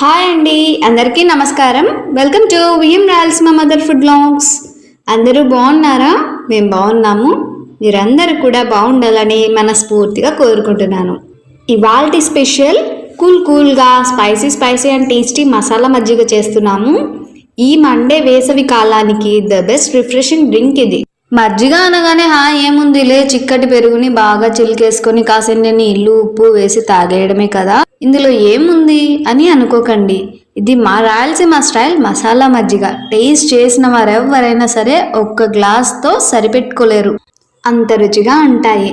Hi అండి అందరికీ నమస్కారం. Welcome to VM Rayalaseema mother food longs అందరూ బాగున్నారా? మేము బాగున్నాము. మీరందరూ కూడా బాగుండాలని మనస్ఫూర్తిగా కోరుకుంటున్నాను. ఇవాల్టి స్పెషల్ కూల్ కూల్గా spicy spicy and tasty masala మజ్జిగ చేస్తున్నాము. ఈ మండే వేసవి కాలానికి ద బెస్ట్ రిఫ్రెషింగ్ డ్రింక్ ఇది. మజ్జిగ అనగానే హా ఏముందిలే చిక్కటి పెరుగుని బాగా చిలికేసుకొని కాసిన నీళ్ళు ఉప్పు వేసి తాగేయడమే కదా. ఇందులో ఏముంది అని అనుకోకండి. ఇది మా రాయలసీమ స్టైల్ మసాలా మజ్జిగ. టేస్ట్ చేసిన వారెవరైనా సరే ఒక్క గ్లాస్తో సరిపెట్టుకోలేరు. అంత రుచిగా ఉంటాయి.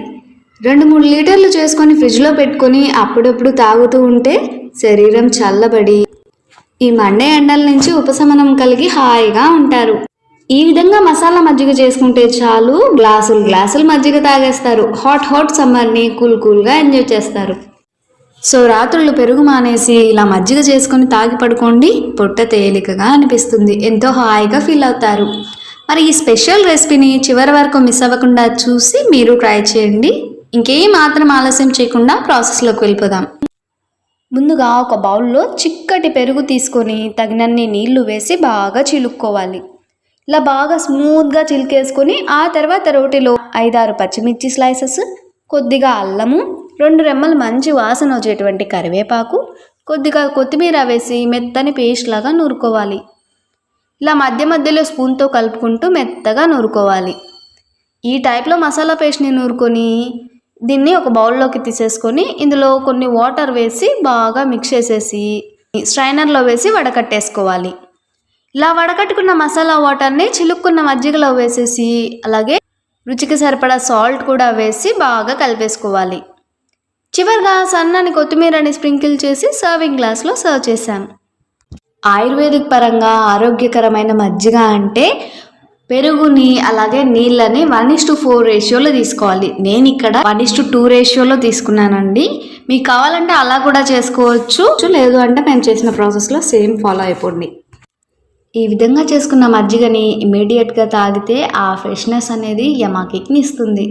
రెండు మూడు లీటర్లు చేసుకొని ఫ్రిడ్జ్లో పెట్టుకొని అప్పుడప్పుడు తాగుతూ ఉంటే శరీరం చల్లబడి ఈ మండే ఎండల నుంచి ఉపశమనం కలిగి హాయిగా ఉంటారు. ఈ విధంగా మసాలా మజ్జిగ చేసుకుంటే చాలు గ్లాసులు గ్లాసులు మజ్జిగ తాగేస్తారు. హాట్ హాట్ సమ్మర్ని కూల్ కూల్గా ఎంజాయ్ చేస్తారు. సో రాత్రులు పెరుగు మానేసి ఇలా మజ్జిగ చేసుకొని తాగి పడుకోండి. పొట్ట తేలికగా అనిపిస్తుంది. ఎంతో హాయిగా ఫీల్ అవుతారు. మరి ఈ స్పెషల్ రెసిపీని చివరి వరకు మిస్ అవ్వకుండా చూసి మీరు ట్రై చేయండి. ఇంకేం మాత్రం ఆలస్యం చేయకుండా ప్రాసెస్లోకి వెళ్ళిపోదాం. ముందుగా ఒక బౌల్లో చిక్కటి పెరుగు తీసుకొని తగినన్ని నీళ్ళు వేసి బాగా చిలుక్కోవాలి. ఇలా బాగా స్మూత్గా చిలికేసుకొని ఆ తర్వాత రోటిలో ఐదారు పచ్చిమిర్చి స్లైసెస్ కొద్దిగా అల్లము రెండు రెమ్మలు మంచి వాసన వచ్చేటువంటి కరివేపాకు కొద్దిగా కొత్తిమీర వేసి మెత్తని పేస్ట్ లాగా నూరుకోవాలి. ఇలా మధ్య మధ్యలో స్పూన్తో కలుపుకుంటూ మెత్తగా నూరుకోవాలి. ఈ టైప్లో మసాలా పేస్ట్ని నూరుకొని దీన్ని ఒక బౌల్లోకి తీసేసుకొని ఇందులో కొన్ని వాటర్ వేసి బాగా మిక్స్ చేసేసి స్ట్రైనర్లో వేసి వడకట్టేసుకోవాలి. ఇలా వడకట్టుకున్న మసాలా వాటర్ని చిలుక్కున్న మజ్జిగలో వేసేసి అలాగే రుచికి సరిపడా సాల్ట్ కూడా వేసి బాగా కలిపేసుకోవాలి. చివరిగా సన్నని కొత్తిమీరని స్ప్రింకిల్ చేసి సర్వింగ్ గ్లాస్లో సర్వ్ చేశాం. ఆయుర్వేదిక్ పరంగా ఆరోగ్యకరమైన మజ్జిగ అంటే పెరుగుని అలాగే నీళ్ళని వన్ ఇస్ టు ఫోర్ రేషియోలో తీసుకోవాలి. నేను ఇక్కడ వన్ ఇస్ టు టూ రేషియోలో తీసుకున్నానండి. మీకు కావాలంటే అలా కూడా చేసుకోవచ్చు. లేదు అంటే మేము చేసిన ప్రాసెస్లో సేమ్ ఫాలో అయిపోండి. ఈ విధంగా చేసుకున్న మజ్జిగని ఇమీడియట్గా తాగితే ఆ ఫ్రెష్నెస్ అనేది యమాకిక్ని ఇస్తుంది.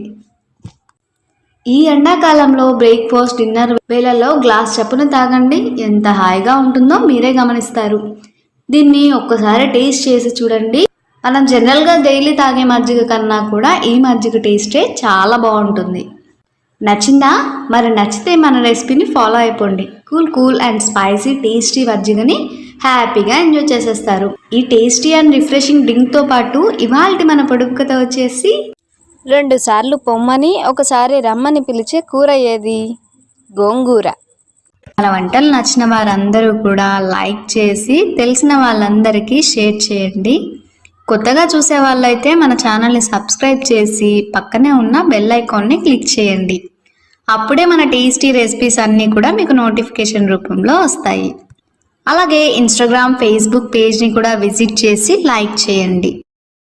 ఈ ఎండాకాలంలో బ్రేక్ఫాస్ట్ డిన్నర్ వేళల్లో గ్లాస్ చప్పున తాగండి. ఎంత హాయిగా ఉంటుందో మీరే గమనిస్తారు. దీన్ని ఒక్కసారి టేస్ట్ చేసి చూడండి. మనం జనరల్గా డైలీ తాగే మజ్జిగ కన్నా కూడా ఈ మజ్జిగ టేస్టే చాలా బాగుంటుంది. నచ్చిందా? మరి నచ్చితే మన రెసిపీని ఫాలో అయిపోండి. Cool cool and spicy tasty మజ్జిగని హ్యాపీగా ఎంజాయ్ చేసేస్తారు. ఈ టేస్టీ అండ్ రిఫ్రెషింగ్ డ్రింక్తో పాటు ఇవాళ మన పొడుపు కథ వచ్చేసి రెండు సార్లు పొమ్మని ఒకసారి రమ్మని పిలిచే కూర ఏది? గోంగూర. మన వంటలు నచ్చిన వారందరూ కూడా లైక్ చేసి తెలిసిన వాళ్ళందరికీ షేర్ చేయండి. కొత్తగా చూసే వాళ్ళైతే మన ఛానల్ని సబ్స్క్రైబ్ చేసి పక్కనే ఉన్న బెల్ ఐకాన్ని క్లిక్ చేయండి. అప్పుడే మన టేస్టీ రెసిపీస్ అన్నీ కూడా మీకు నోటిఫికేషన్ రూపంలో వస్తాయి. అలాగే ఇన్స్టాగ్రామ్ ఫేస్బుక్ పేజ్ని కూడా విజిట్ చేసి లైక్ చేయండి.